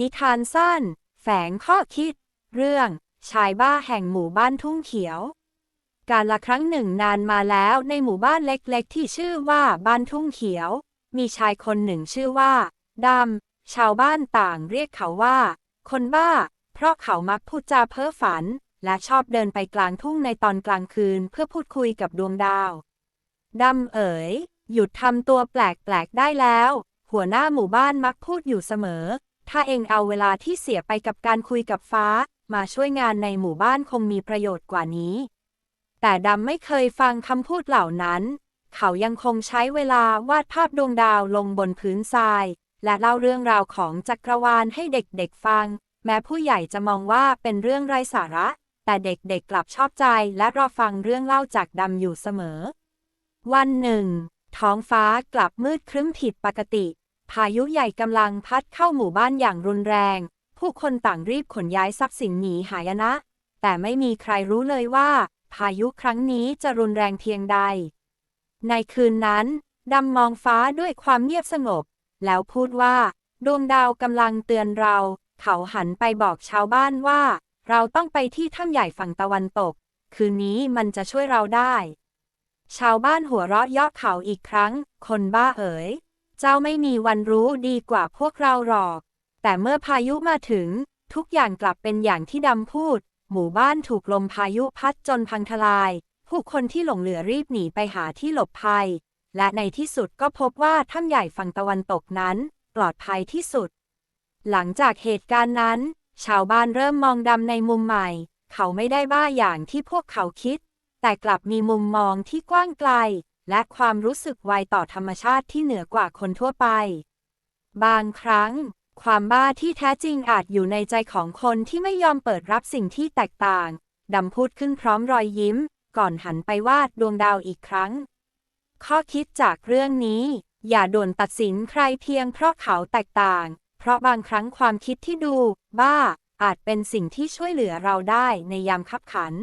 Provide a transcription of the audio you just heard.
นิทานสั้น แฝงข้อคิด เรื่อง ชายบ้าแห่งหมู่บ้านทุ่งเขียว การละครั้งหนึ่งนานมาแล้วในหมู่บ้านเล็กๆ ที่ชื่อว่าบ้านทุ่งเขียว มีชายคนหนึ่งชื่อว่าดำชาวบ้านต่างเรียกเขาว่า คนบ้า เพราะเขามักพูดจาเพ้อฝัน และชอบเดินไปกลางทุ่งในตอนกลางคืนเพื่อพูดคุยกับดวงดาวดำเอ๋ยหยุดทำตัวแปลกๆได้แล้ว หัวหน้าหมู่บ้านมักพูดอยู่เสมอ ถ้าเองเอาเวลาที่เสียไปกับการคุยกับฟ้า มาช่วยงานในหมู่บ้านคงมีประโยชน์กว่านี้ แต่ดำไม่เคยฟังคำพูดเหล่านั้น เขายังคงใช้เวลาวาดภาพดวงดาวลงบนพื้นทราย และเล่าเรื่องราวของจักรวาลให้เด็กๆฟัง แม้ผู้ใหญ่จะมองว่าเป็นเรื่องไร้สาระ แต่เด็กๆกลับชอบใจและรอฟังเรื่องเล่าจากดำอยู่เสมอ วันหนึ่ง ท้องฟ้ากลับมืดครึ้มผิดปกติ พายุใหญ่กำลังพัดเข้าหมู่บ้านอย่างรุนแรง ผู้คนต่างรีบขนย้ายทรัพย์สินหนีหายนะ แต่ไม่มีใครรู้เลยว่า พายุครั้งนี้จะรุนแรงเพียงใด ในคืนนั้น ดำมองฟ้าด้วยความเงียบสงบ แล้วพูดว่า ดวงดาวกำลังเตือนเรา เขาหันไปบอกชาวบ้านว่า เราต้องไปที่ถ้ำใหญ่ฝั่งตะวันตก คืนนี้มันจะช่วยเราได้ ชาวบ้านหัวเราะเยาะเขาอีกครั้ง คนบ้าเอ๋ย เจ้าไม่มีวันรู้ดีกว่าพวกเราหรอก แต่เมื่อพายุมาถึง ทุกอย่างกลับเป็นอย่างที่ดำพูด หมู่บ้านถูกลมพายุพัดจนพังทลาย ผู้คนที่หลงเหลือรีบหนีไปหาที่หลบภัย และในที่สุดก็พบว่าถ้ำใหญ่ฝั่งตะวันตกนั้น ปลอดภัยที่สุด หลังจากเหตุการณ์นั้น ชาวบ้านเริ่มมองดำในมุมใหม่ เขาไม่ได้บ้าอย่างที่พวกเขาคิด แต่กลับมีมุมมองที่กว้างไกล และความรู้สึกไวต่อธรรมชาติที่เหนือกว่าคนทั่วไป บางครั้ง ความบ้าที่แท้จริงอาจอยู่ในใจของคนที่ไม่ยอมเปิดรับสิ่งที่แตกต่าง ดำพูดขึ้นพร้อมรอยยิ้ม ก่อนหันไปวาดดวงดาวอีกครั้ง ข้อคิดจากเรื่องนี้ อย่าด่วนตัดสินใครเพียงเพราะเขาแตกต่าง เพราะบางครั้งความคิดที่ดู บ้า อาจเป็นสิ่งที่ช่วยเหลือเราได้ในยามคับขัน